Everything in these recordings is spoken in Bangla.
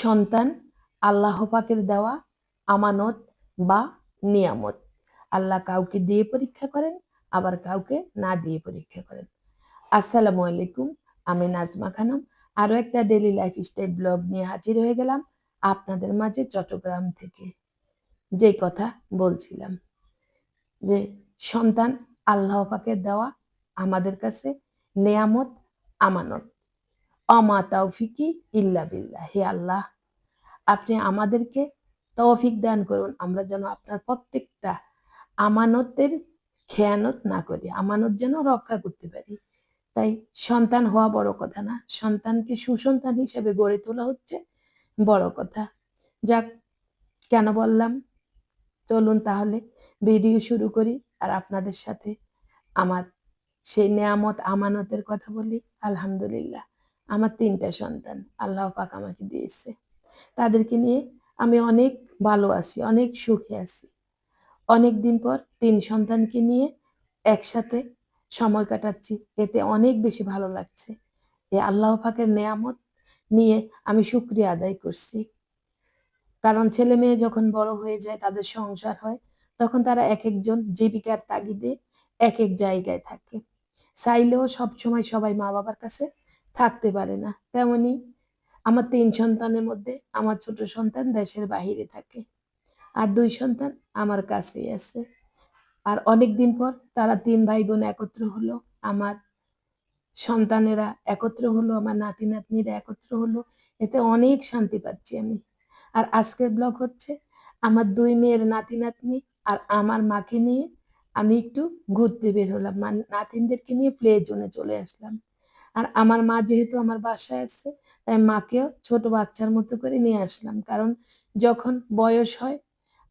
সন্তান, আল্লাহ পাকের দেওয়া আমানত বা নিয়ামত। আল্লাহ কাউকে দিয়ে পরীক্ষা করেন, আবার কাউকে না দিয়ে পরীক্ষা করেন। আসসালামু আলাইকুম, আমি নাজমা খানম। আরও একটা ডেলি লাইফ স্টাইল ব্লগ নিয়ে হাজির হয়ে গেলাম আপনাদের মাঝে চট্টগ্রাম থেকে। যে কথা বলছিলাম যে, সন্তান আল্লাহ পাকের দেওয়া আমাদের কাছে নেয়ামত, আমানত। অমা তৌফিকি ইল্লা বিল্লাহ, হে আল্লাহ, আপনি আমাদেরকে তৌফিক দান করুন। আমরা যেন আপনার প্রত্যেকটা আমানতের খেয়ানত না করি, আমানত যেন রক্ষা করতে পারি। তাই সন্তান হওয়া বড় কথা না, সন্তানকে সুসন্তান হিসেবে গড়ে তোলা হচ্ছে বড় কথা। যাক, কেন বললাম? চলুন তাহলে ভিডিও শুরু করি আর আপনাদের সাথে আমার সেই নেয়ামত, আমানতের কথা বলি। আলহামদুলিল্লাহ। আমার তিনটা সন্তান, আল্লাহ পাক আমাকে দিয়েছে। তাদেরকে নিয়ে আমি অনেক ভালো আছি, অনেক সুখে আছি। অনেক দিন পর তিন সন্তানকে নিয়ে একসাথে সময় কাটাচ্ছি, এতে অনেক বেশি ভালো লাগছে। এই আল্লাহ পাকের নেয়ামত নিয়ে আমি শুক্রিয়া আদায় করছি। কারণ ছেলে মেয়ে যখন বড় হয়ে যায়, তাদের সংসার হয়, তখন তারা এক একজন জীবিকার তাগিদে এক এক জায়গায় থাকে। চাইলেও সব সময় সবাই মা বাবার কাছে থাকতে পারে না। তেমনি আমার তিন সন্তানের মধ্যে আমার ছোট সন্তান দেশের বাহিরে থাকে আর দুই সন্তান আমার কাছেই আছে। আর অনেক দিন পর তারা তিন ভাই বোন একত্র হলো, আমার সন্তানেরা একত্র হলো, আমার নাতি নাতনিরা একত্র হলো। এতে অনেক শান্তি পাচ্ছি আমি। আর আজকের ব্লগ হচ্ছে আমার দুই মেয়ের নাতি নাতনি আর আমার মাকে নিয়ে আমি একটু ঘুরতে বের হলাম। নাতিনদেরকে নিয়ে প্লে জোনে চলে আসলাম। আর আমার মা যেহেতু আমার বাসায় আছে, তাই মাকেও ছোট বাচ্চার মতো করে নিয়ে আসলাম। কারণ যখন বয়স হয়,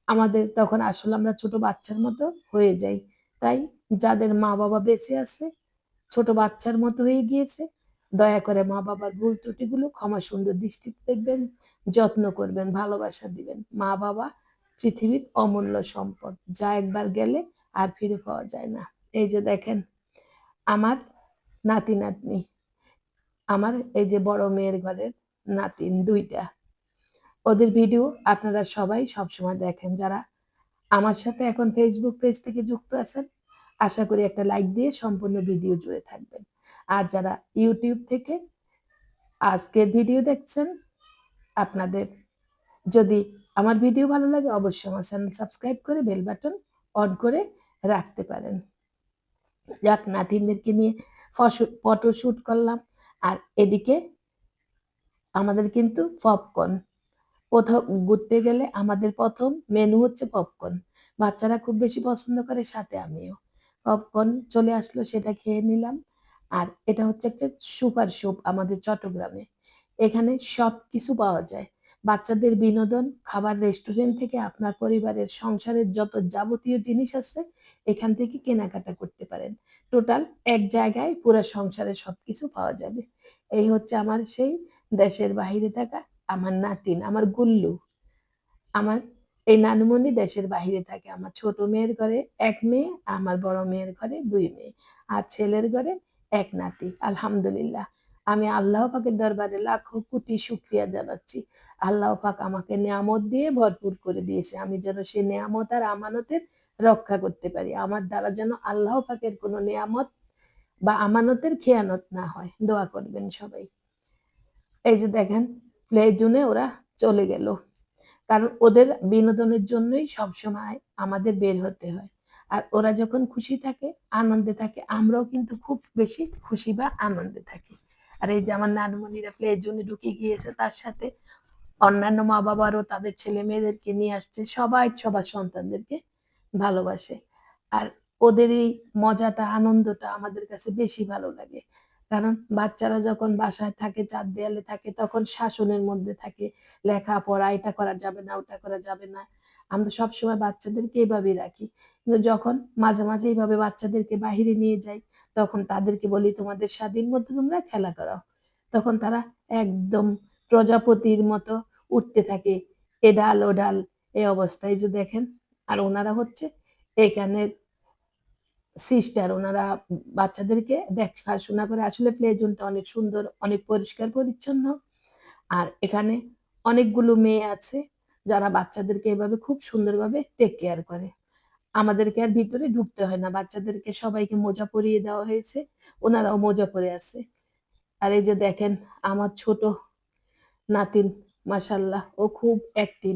আমাদের তখন আসলে আমরা ছোট বাচ্চার মতো হয়ে যাই। তাই যাদের মা বাবা বেঁচে আছে, ছোট বাচ্চার মতো হয়ে গিয়েছে, দয়া করে মা বাবার ভুল ত্রুটিগুলো ক্ষমা সুন্দর দৃষ্টিতে দেখবেন, যত্ন করবেন, ভালোবাসা দিবেন। মা বাবা পৃথিবীর অমূল্য সম্পদ, যা একবার গেলে আর ফিরে পাওয়া যায় না। এই যে দেখেন, আমার নাতি নাতনি আমার এই যে বড় মেয়ের ঘরের নাতিন দুইটা, ওদের ভিডিও আপনারা সবাই সবসময় দেখেন। যারা আমার সাথে এখন ফেসবুক পেজ থেকে যুক্ত আছেন, আশা করি একটা লাইক দিয়ে সম্পূর্ণ ভিডিও জুড়ে থাকবেন। আর যারা ইউটিউব থেকে আজকের ভিডিও দেখছেন, আপনাদের যদি আমার ভিডিও ভালো লাগে, অবশ্যই আমার চ্যানেল সাবস্ক্রাইব করে বেল বাটন অন করে রাখতে পারেন। যাক, নাতিনদেরকে নিয়ে ফটো শ্যুট করলাম। আর এদিকে আমাদের কিন্তু পপকর্ন কোথাও ঘুরতে গেলে আমাদের প্রথম মেনু হচ্ছে পপকর্ন বাচ্চারা খুব বেশি পছন্দ করে সাথে আমিও। পপকর্ন চলে আসলো, সেটা খেয়ে নিলাম। আর এটা হচ্ছে একটা সুপার স্যুপ আমাদের চট্টগ্রামে। এখানে সব কিছু পাওয়া যায়। বাচ্চাদের বিনোদন, খাবার রেস্টুরেন্ট থেকে আপনার পরিবারের সংসারের যত যাবতীয় জিনিস আছে, এখান থেকে কেনাকাটা করতে পারেন। টোটাল এক জায়গায় পুরো সংসারের সবকিছু পাওয়া যাবে। এই হচ্ছে আমার সেই দেশের বাহিরে থাকা আমার নাতিন, আমার গুল্লু। আমার এই নানুমণি দেশের বাহিরে থাকে। আমার ছোট মেয়ের ঘরে এক মেয়ে, আমার বড় মেয়ের ঘরে দুই মেয়ে আর ছেলের ঘরে এক নাতি। আলহামদুলিল্লাহ। আমি আল্লাহ পাকের দরবারে লাখো কোটি শুক্রিয়া জানাচ্ছি। আল্লাহ পাক আমাকে নিয়ামত দিয়ে ভরপুর করে দিয়েছে। আমি যেন সেই নিয়ামত আর আমানতের রক্ষা করতে পারি। আমার দ্বারা যেন আল্লাহ পাকের কোনো নিয়ামত বা আমানতের খেয়ানত না হয়, দোয়া করবেন সবাই। এই যে দেখেন প্লে জুনে ওরা চলে গেল। কারণ ওদের বিনোদনের জন্যই সবসময় আমাদের বের হতে হয়। আর ওরা যখন খুশি থাকে, আনন্দে থাকে, আমরাও কিন্তু খুব বেশি খুশি বা আনন্দে থাকি। আর এই যে আমার নানমণিরা প্লে জুনে ঢুকে গিয়েছে, তার সাথে অন্যান্য মা বাবারও তাদের ছেলে মেয়েদেরকে নিয়ে আসছে। সবাই সবার সন্তানদেরকে ভালোবাসে। আর ওদের এই মজাটা, আনন্দটা আমাদের কাছে বেশি ভালো লাগে। কারণ বাচ্চারা যখন বাসায় থাকে, চার দেয়ালে থাকে, তখন শাসনের মধ্যে থাকে, লেখাপড়া, এটা করা যাবে না, ওটা করা যাবে না। আমরা সবসময় বাচ্চাদেরকে এইভাবেই রাখি। কিন্তু যখন মাঝে মাঝে এইভাবে বাচ্চাদেরকে বাহিরে নিয়ে যাই, তখন তাদেরকে বলি, তোমাদের স্বাধীন মধ্যে তোমরা খেলা করো। তখন তারা একদম প্রজাপতির মতো উঠতে থাকে, এ ডাল, ও ডাল। এই অবস্থায় যে দেখেন, আর ওনারা হচ্ছে এখানের সিস্টার ওনারা বাচ্চাদেরকে দেখাশোনা করে আসলে প্লে জোনটা অনেক সুন্দর, অনেক পরিষ্কার, পরিচ্ছন্ন আর এখানে অনেকগুলো মেয়ে আছে, যারা বাচ্চাদেরকে এভাবে খুব সুন্দরভাবে টেক কেয়ার করে। আমাদেরকে আর ভিতরে ঢুকতে হয় না। বাচ্চাদেরকে সবাইকে মোজা পরিয়ে দেওয়া হয়েছে। ওনারাও মোজা পরে আছে। আর এই যে দেখেন, আমার ছোট নাতিন, মাশাআল্লাহ, ও খুব অ্যাক্টিভ।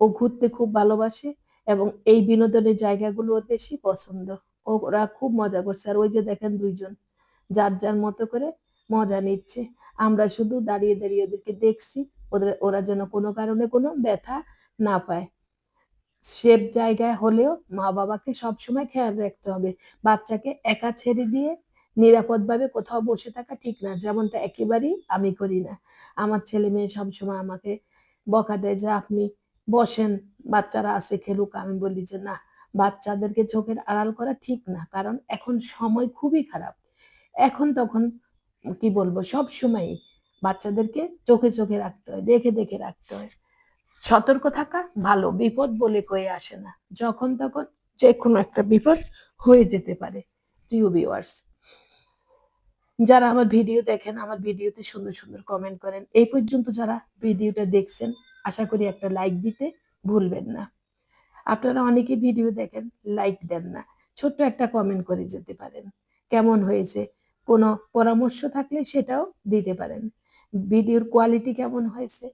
ও ঘুরতে খুব ভালোবাসে এবং এই বিনোদনের জায়গাগুলো ওর বেশি পছন্দ। ওরা খুব মজা করছে। আর ওই যে দেখেন দুইজন যার, যার মতো করে মজা নিচ্ছে। আমরা শুধু দাঁড়িয়ে, দাঁড়িয়ে ওদেরকে দেখছি। ওদের ওরা যেন কোনো কারণে কোনো ব্যথা না পায়। সেফ জায়গায় হলেও মা-বাবাকে সবসময় খেয়াল রাখতে হবে। বাচ্চাকে একা ছেড়ে দিয়ে নিরাপদভাবে কোথাও বসে থাকা ঠিক না। যেমনটা একেবারেই আমি করি না। আমার ছেলে-মেয়ে সবসময় আমাকে বকা দেয় যে, "আপনি বসেন, বাচ্চারা আছে খেলুক।" আমি বলি যে, "না, বাচ্চাদেরকে চোখের আড়াল করা ঠিক না। কারণ এখন সময় খুবই খারাপ। এখন তখন কি বলব সবসময়ই বাচ্চাদেরকে চোখে, চোখে রাখতে হয়, দেখে, দেখে রাখতে হয়। সতর্ক থাকা ভালো। বিপদ বলে কয়ে আসে না। যখন তখন যে কোনো একটা বিপদ হয়ে যেতে পারে। প্রিয় ভিউয়ার্স যারা আমার ভিডিও দেখেন, আমার ভিডিওতে সুন্দর, সুন্দর কমেন্ট করেন। এই পর্যন্ত যারা ভিডিওটা দেখছেন, আশা করি একটা লাইক দিতে ভুলবেন না। আপনারা অনেকে ভিডিও দেখেন, লাইক দেন না। ছোট্ট একটা কমেন্ট করে যেতে পারেন। কেমন হয়েছে? কোনো পরামর্শ থাকলে সেটাও দিতে পারেন। ভিডিওর কোয়ালিটি কেমন হয়েছে?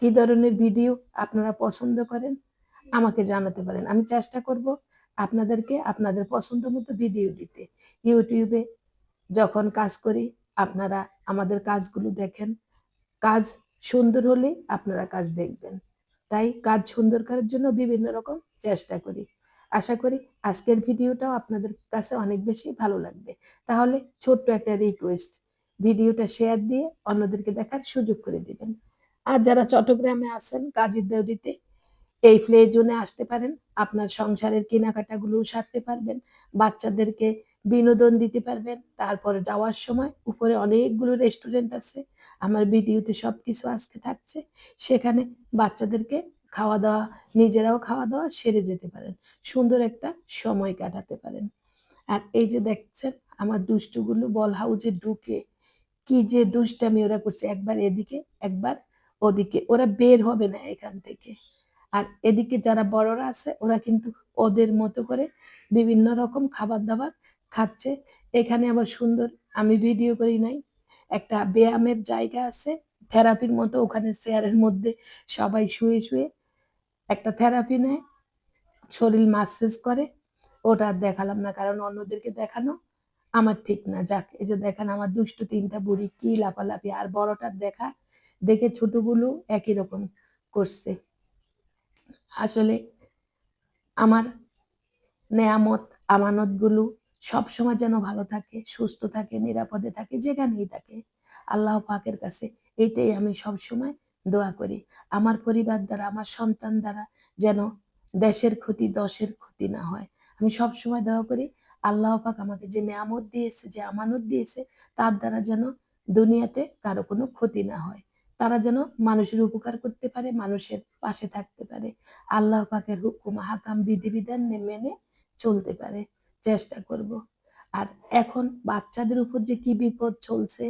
কি ধরনের ভিডিও আপনারা পছন্দ করেন? আমাকে জানাতে পারেন। আমি চেষ্টা করব আপনাদেরকে আপনাদের পছন্দ মতো ভিডিও দিতে। ইউটিউবে যখন কাজ করি আপনারা আমাদের কাজগুলো দেখেন। কাজ সুন্দর হলেই আপনারা কাজ দেখবেন। তাই কাজ সুন্দর করার জন্য বিভিন্ন রকম চেষ্টা করি। আশা করি আজকের ভিডিওটাও আপনাদের কাছে অনেক বেশি ভালো লাগবে। তাহলে ছোট্ট একটা রিকোয়েস্ট, ভিডিওটা শেয়ার দিয়ে অন্যদেরকে দেখার সুযোগ করে দিবেন। আর যারা চট্টগ্রামে আছেন কাজীর দেউরিতে এই প্লে জোনে আসতে পারেন। আপনার সংসারের কেনাকাটাগুলোও সারতে পারবেন। বাচ্চাদেরকে বিনোদন দিতে পারবেন। তারপরে যাওয়ার সময় উপরে অনেকগুলো রেস্টুরেন্ট আছে। আমার ভিডিওতে সব কিছু আজকে থাকছে। সেখানে বাচ্চাদেরকে খাওয়া-দাওয়া, নিজেরাও খাওয়া-দাওয়া সেরে যেতে পারেন। সুন্দর একটা সময় কাটাতে পারেন। আর এই যে দেখছেন আমার দুষ্টুগুলো বল হাউসে ঢুকে কি যে দুষ্টামি ওরা করছে। একবার এদিকে, একবার ওদিকে। ওরা বের হবে না এখান থেকে। আর এদিকে যারা বড়রা আছে ওরা কিন্তু ওদের মতো করে বিভিন্ন রকম খাবার-দাবার খাচ্ছে। এখানে আবার সুন্দর আমি ভিডিও করি নাই। একটা ব্যায়ামের জায়গা আছে। থেরাপির মতো ওখানে চেয়ারের মধ্যে সবাই শুয়ে, শুয়ে একটা থেরাপি নেয়। শরীর মাসাজ করে। ওটা আর দেখালাম না। কারণ অন্যদেরকে দেখানো আমার ঠিক না। যাক এই যে দেখেন আমার দুষ্টু ৩ টা বুড়ি কি লাফালাফি। আর বড়টার দেখা দেখে ছোটগুলো একই রকম করছে। আসলে আমার নেয়ামত, আমানতগুলো সবসময় যেন ভালো থাকে, সুস্থ থাকে, নিরাপদে থাকে, যেখানেই থাকে। আল্লাহ পাকের কাছে এইটাই আমি সবসময় দোয়া করি। আমার পরিবার দ্বারা, আমার সন্তান দ্বারা যেন দেশের ক্ষতি, দশের ক্ষতি না হয়। আমি সবসময় দোয়া করি আল্লাহ পাক আমাকে যে নেয়ামত দিয়েছে, যে আমানত দিয়েছে তার দ্বারা যেন দুনিয়াতে কারও কোনো ক্ষতি না হয়। তারা যেন মানুষের উপকার করতে পারে, মানুষের পাশে থাকতে পারে। আল্লাহ পাকের হুকুম, হাকাম, বিধিবিধান মেনে চলতে পারে। চেষ্টা করব। আর এখন বাচ্চাদের উপর যে কি বিপদ চলছে,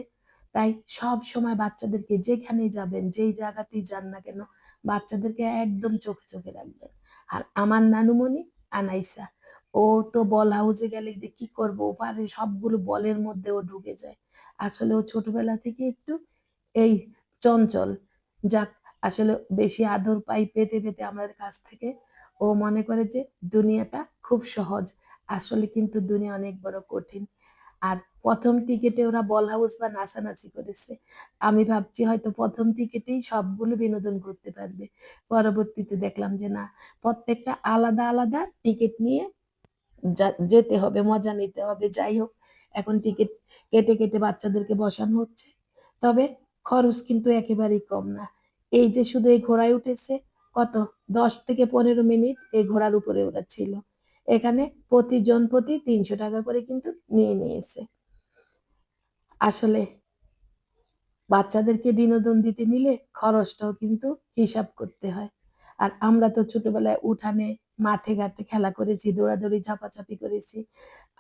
তাই সবসময় বাচ্চাদেরকে যেখানে যাবেন, যেই জায়গাতেই যান না কেন, বাচ্চাদেরকে একদম চোখে, চোখে রাখবেন। আর আমার নানুমণি আনাইসা, ও তো বল হাউসে গেলে যে কি করব, পারে সবগুলো বলের মধ্যে ও ঢুকে যায়। আসলে ও ছোটবেলা থেকে একটু এই চঞ্চল। যাক আসলে বেশি আদর পাই পেতে, পেতে আমাদের কাছ থেকে। ও মনে করে যে দুনিয়াটা খুব সহজ। আসলে কিন্তু দুনিয়া অনেক বড় কঠিন। আর প্রথম টিকেটে ওরা বল হাউস বা নাচানাচি করেছে। আমি ভাবছি হয়তো প্রথম টিকেটেই সবগুলো বিনোদন করতে পারবে। পরবর্তীতে দেখলাম যে না, প্রত্যেকটা আলাদা, আলাদা টিকেট নিয়ে যেতে হবে, মজা নিতে হবে। যাই হোক, এখন টিকিট কেটে, কেটে বাচ্চাদেরকে বসানো হচ্ছে। তবে খরচ কিন্তু একেবারেই কম না। এই যে শুধু এই ঘোড়ায় উঠেছে কত ১০ থেকে ১৫ মিনিট এই ঘোড়ার উপরে ওরা ছিল। এখানে প্রতিজন প্রতি ৳৩০০ করে কিন্তু নিয়ে নিয়েছে। আসলে বাচ্চাদেরকে বিনোদন দিতে নিলে খরচটাও কিন্তু হিসাব করতে হয়। আর আমরা তো ছোটবেলায় উঠানে, মাঠে-ঘাটে খেলা করেছি, দৌড়াদৌড়ি, ঝাপাঝাপি করেছি।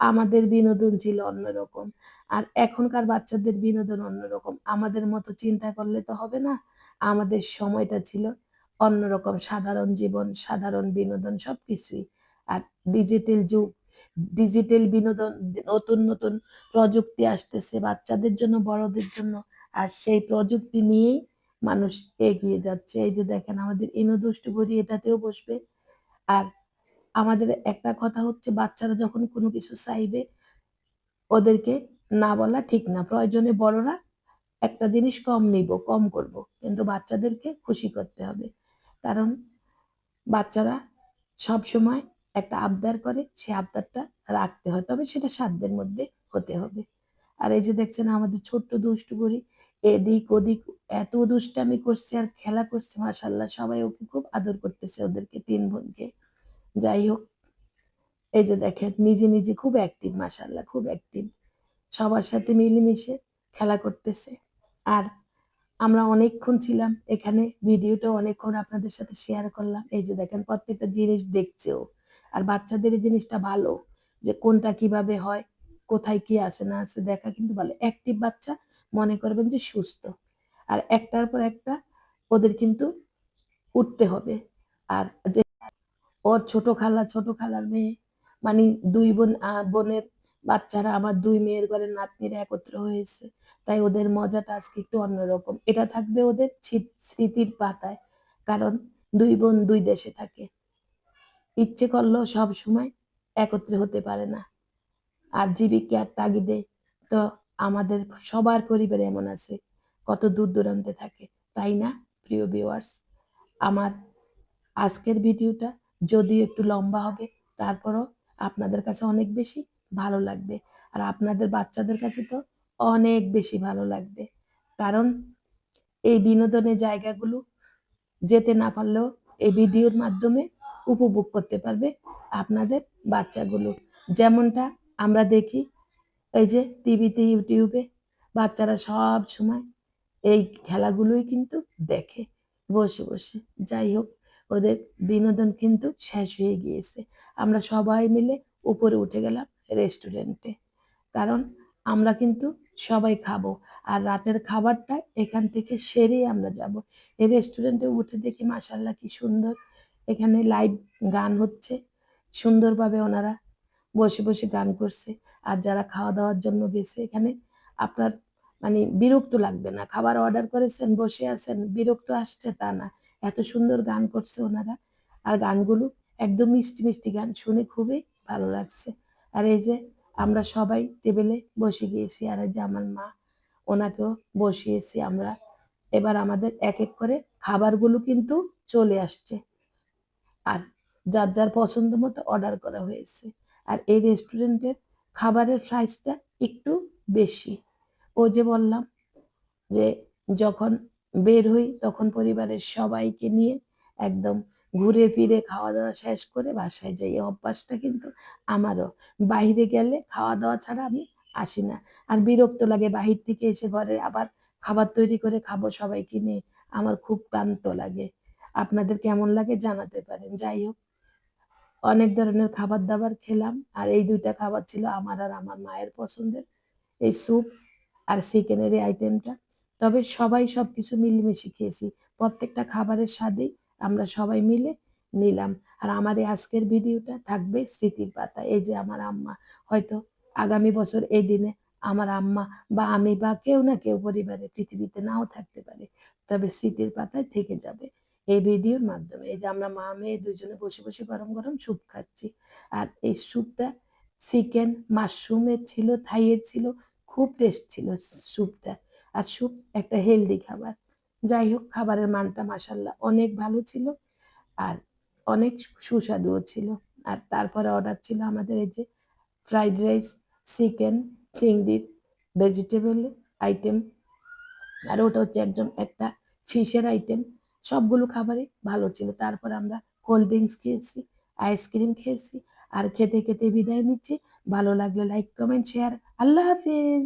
আমাদের বিনোদন ছিল অন্যরকম। আর এখনকার বাচ্চাদের বিনোদন অন্যরকম। আমাদের মতো চিন্তা করলে তো হবে না। আমাদের সময়টা ছিল অন্যরকম সাধারণ জীবন, সাধারণ বিনোদন সবকিছুই। আর ডিজিটাল যুগ, ডিজিটাল বিনোদন নতুন, নতুন প্রযুক্তি আসতেছে বাচ্চাদের জন্য, বড়দের জন্য। আর সেই প্রযুক্তি নিয়েই মানুষ এগিয়ে যাচ্ছে। এই যে দেখেন আমাদের ইনু দুষ্টু বুড়ি এটাতেও বসবে। আর আমাদের একটা কথা হচ্ছে বাচ্চারা যখন কোনো কিছু চাইবে ওদেরকে না বলা ঠিক না। প্রয়োজনে বড়রা একটা জিনিস কম নিব, কম করব। কিন্তু বাচ্চাদেরকে খুশি করতে হবে। কারণ বাচ্চারা সবসময় একটা আবদার করে, সে আবদারটা রাখতে হয়। তবে সেটা সাধ্যের মধ্যে হতে হবে। আর এই যে দেখছেন আমাদের ছোট্ট দুষ্টু বুড়ি এদিক ওদিক এত দুষ্টামি করছে আর খেলা করছে মাশাআল্লাহ সবাই ওকে খুব আদর করতেছে ওদেরকে তিন বোনকে। যাই হোক এই যে দেখেন নিজে, নিজে খুব অ্যাক্টিভ মাশাআল্লাহ খুব অ্যাক্টিভ। সবার সাথে মিলেমিশে খেলা করতেছে। আর আমরা অনেকক্ষণ ছিলাম এখানে ভিডিওটা অনেকক্ষণ আপনাদের সাথে শেয়ার করলাম। এই যে দেখেন প্রত্যেকটা জিনিস দেখছে ও। আর বাচ্চাদের এই জিনিসটা ভালো যে কোনটা কীভাবে হয়, কোথায় কি আছে না আছে দেখা কিন্তু ভালো। অ্যাক্টিভ বাচ্চা মনে করবেন যে সুস্থ। আর একটার পর একটা ওদের কিন্তু উঠতে হবে। আর যে ওর ছোট খালা, ছোট খালার মেয়ে মানে দুই বোন বোনের বাচ্চারা আমার দুই মেয়ের ঘরের নাতনিরা একত্র হয়েছে। তাই ওদের মজাটা আজকে একটু অন্যরকম। এটা থাকবে ওদের স্মৃতির পাতায়। কারণ দুই বোন দুই দেশে থাকে। ইচ্ছে করলেও সব সময় একত্রে হতে পারে না। আর জীবিকার তাগিদে তো আমাদের সবার পরিবারে এমন আছে, কত দূর দূরান্তে থাকে। তাই না, প্রিয় ভিউয়ার্স? আমার আজকের ভিডিওটা যদিও একটু লম্বা হবে, তারপরও আপনাদের কাছে অনেক বেশি ভালো লাগবে। আর আপনাদের বাচ্চাদের কাছে তো অনেক বেশি ভালো লাগবে। কারণ এই বিনোদনের জায়গাগুলো যেতে না পারলেও এই ভিডিওর মাধ্যমে উপভোগ করতে পারবে আপনাদের বাচ্চাগুলো। যেমনটা আমরা দেখি এই যে টিভিতে, ইউটিউবে বাচ্চারা সব সময় এই খেলাগুলোই কিন্তু দেখে বসে, বসে। যাই হোক ওদের বিনোদন কিন্তু শেষ হয়ে গিয়েছে। আমরা সবাই মিলে উপরে উঠে গেলাম রেস্টুরেন্টে। কারণ আমরা কিন্তু সবাই খাব। আর রাতের খাবারটা এখান থেকে সেরেই আমরা যাব। এই রেস্টুরেন্টে উঠে দেখি মাশাআল্লাহ কি সুন্দর এখানে লাইভ গান হচ্ছে। সুন্দরভাবে ওনারা বসে, বসে গান করছে। আর যারা খাওয়া-দাওয়ার জন্য গেছে এখানে আপনার মানে বিরক্ত লাগবে না। খাবার অর্ডার করেছেন, বসে আছেন, বিরক্ত আসছে তা না। এত সুন্দর গান করছে ওনারা। আর গানগুলো একদম মিষ্টি, মিষ্টি গান শুনে খুবই ভালো লাগছে। আর এই যে আমরা সবাই টেবিলে বসে গিয়েছি। আর এই যে আমার মা ওনাকেও বসিয়েছি আমরা। এবার আমাদের এক, এক করে খাবারগুলো কিন্তু চলে আসছে। আর যার, যার পছন্দ মতো অর্ডার করা হয়েছে। আর এই রেস্টুরেন্টের খাবারের প্রাইসটা একটু বেশি। ও যে বললাম যে যখন বের হই তখন পরিবারের সবাইকে নিয়ে একদম ঘুরে ফিরে খাওয়া-দাওয়া শেষ করে বাসায় যাই। অভ্যাসটা কিন্তু আমারও। বাহিরে গেলে খাওয়া-দাওয়া ছাড়া আমি আসি না। আর বিরক্ত লাগে বাহির থেকে এসে ঘরে আবার খাবার তৈরি করে খাব সবাইকে নিয়ে। আমার খুব ক্লান্ত লাগে। আপনাদের কেমন লাগে জানাতে পারেন। যাই হোক, অনেক ধরনের খাবার-দাবার খেলাম। আর এই ২ টা খাবার ছিল আমার আর আমার মায়ের পছন্দের। এই স্যুপ আর চিকেনের এই আইটেমটা। তবে সবাই সব কিছু মিলেমিশে খেয়েছি। প্রত্যেকটা খাবারের স্বাদেই আমরা সবাই মিলে নিলাম। আর আমার এই আজকের ভিডিওটা থাকবে স্মৃতির পাতা এই যে আমার আম্মা, হয়তো আগামী বছর এই দিনে আমার আম্মা বা আমি বা কেউ না কেউ পরিবারে পৃথিবীতে নাও থাকতে পারে। তবে স্মৃতির পাতায় থেকে যাবে। এই ভিডিওর মাধ্যমে। এই যে আমরা মা মেয়ে দুজনে বসে, বসে গরম, গরম স্যুপ খাচ্ছি। আর এই স্যুপটা চিকেন, মাশরুমের ছিল, থাইয়ের ছিল। খুব টেস্ট ছিল স্যুপটা। আর স্যুপ একটা হেলদি খাবার। যাই হোক খাবারের মানটা মাশাআল্লাহ অনেক ভালো ছিল। আর অনেক সুস্বাদুও ছিল। আর তারপরে অর্ডার ছিল আমাদের এই যে ফ্রাইড রাইস, চিকেন, চিংড়ির ভেজিটেবল আইটেম। আর ওটা হচ্ছে একজন একটা ফিশের আইটেম। সবগুলো খাবারই ভালো ছিল। তারপর আমরা কোল্ড ড্রিঙ্কস খেয়েছি, আইসক্রিম খেয়েছি। আর খেতে, খেতে বিদায় নিচ্ছি। ভালো লাগলে লাইক, কমেন্ট, শেয়ার। আল্লাহ হাফেজ।